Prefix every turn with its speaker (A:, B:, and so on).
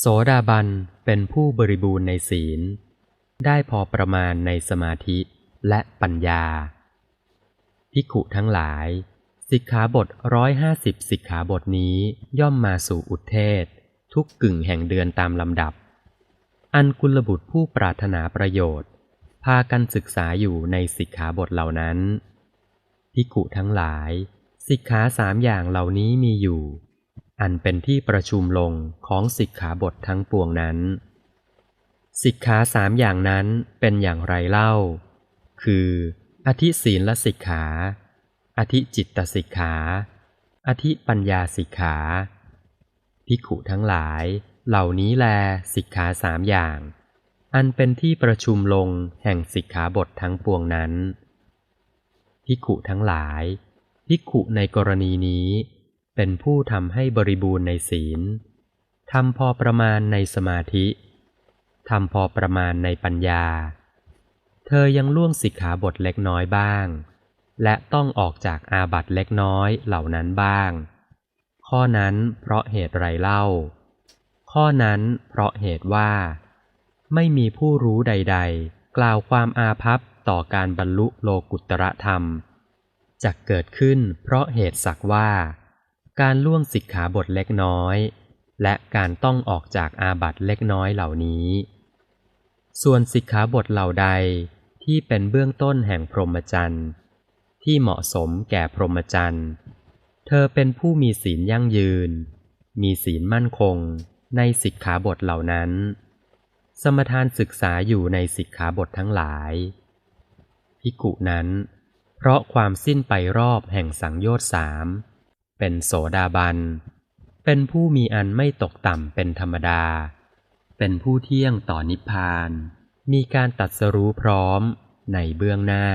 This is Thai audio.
A: โสดาบันเป็นผู้บริบูรณ์ในศีล ได้พอประมาณในสมาธิและปัญญา ภิกขุทั้งหลาย สิกขาบทร้อยห้าสิบสิกขาบทนี้ย่อมมาสู่อุทเทศ ทุกกึ่งแห่งเดือนตามลำดับ อันกุลบุตรผู้ปรารถนาประโยชน์ พากันศึกษาอยู่ในสิกขาบทเหล่านั้น ภิกขุทั้งหลาย สิกขาสามอย่างเหล่านี้มีอยู่ อันเป็นที่ประชุมลงของสิกขาบททั้งปวงนั้น สิกขาสามอย่างนั้นเป็นอย่างไรเล่า คือ อธิศีลสิกขา อธิจิตตสิกขา อธิปัญญาสิกขา ภิกขุทั้งหลาย เหล่านี้แลสิกขาสามอย่าง อันเป็นที่ประชุมลงแห่งสิกขาบททั้งปวงนั้น ภิกขุทั้งหลาย ภิกขุในกรณีนี้ เป็นผู้ทำให้บริบูรณ์ในศีลทำพอประมาณในสมาธิทำพอประมาณในปัญญา เธอยังล่วงสิกขาบทเล็กน้อยบ้าง และต้องออกจากอาบัตเล็กน้อยเหล่านั้นบ้าง ข้อนั้นเพราะเหตุไรเล่า ข้อนั้นเพราะเหตุว่า ไม่มีผู้รู้ใด ๆ กล่าวความอาภัพต่อการบรรลุโลกุตตรธรรมจะเกิดขึ้นเพราะเหตุสักว่า การล่วงสิกขาบทเล็กน้อย และการต้องออกจากอาบัตเล็กน้อยเหล่านี้ ส่วนสิกขาบทเหล่าใดที่เป็นเบื้องต้นแห่งพรหมจรรย์ที่เหมาะสมแก่พรหมจรรย์เธอเป็นผู้มีศีลยั่งยืน มีศีลมั่นคงในสิกขาบทเหล่านั้น สมทานศึกษาอยู่ในสิกขาบททั้งหลายภิกุนั้น เพราะความสิ้นไปรอบแห่งสังโยชน์สาม เป็นโสดาบัน เป็นผู้มีอันไม่ตกต่ำเป็นธรรมดา เป็นผู้เที่ยงต่อนิพพาน มีการตัดสรู้พร้อมในเบื้องหน้า